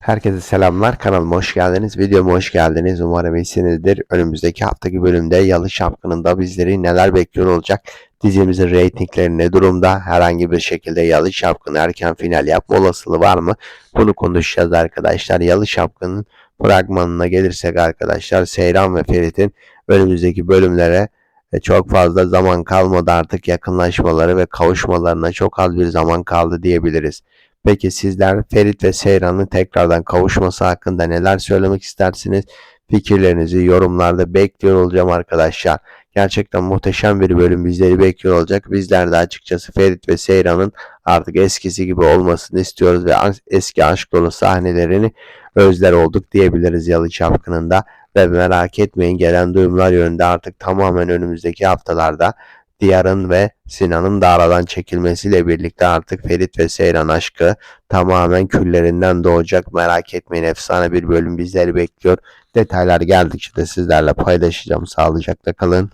Herkese selamlar. Kanalıma hoş geldiniz. Videoma hoş geldiniz. Umarım iyisinizdir. Önümüzdeki haftaki bölümde Yalı Şapkın'ın da bizleri neler bekliyor olacak? Dizimizin reytingleri ne durumda? Herhangi bir şekilde Yalı Şapkın erken final yapma olasılığı var mı? Bunu konuşacağız arkadaşlar. Yalı Şapkın'ın fragmanına gelirsek arkadaşlar Seyran ve Ferit'in önümüzdeki bölümlere e, çok fazla zaman kalmadı artık yakınlaşmaları ve kavuşmalarına çok az bir zaman kaldı diyebiliriz. Peki sizler Ferit ve Seyran'ın tekrardan kavuşması hakkında neler söylemek istersiniz? Fikirlerinizi yorumlarda bekliyor olacağım arkadaşlar. Gerçekten muhteşem bir bölüm bizleri bekliyor olacak. Bizler de açıkçası Ferit ve Seyran'ın artık eskisi gibi olmasını istiyoruz ve eski aşk dolu sahnelerini özler olduk diyebiliriz Yalı Çapkın'ın da. Ve merak etmeyin gelen duyumlar yönünde artık tamamen önümüzdeki haftalarda Diyar'ın ve Sinan'ın da aradan çekilmesiyle birlikte artık Ferit ve Seyran aşkı tamamen küllerinden doğacak. Merak etmeyin efsane bir bölüm bizleri bekliyor. Detaylar geldikçe de sizlerle paylaşacağım. Sağlıcakla kalın.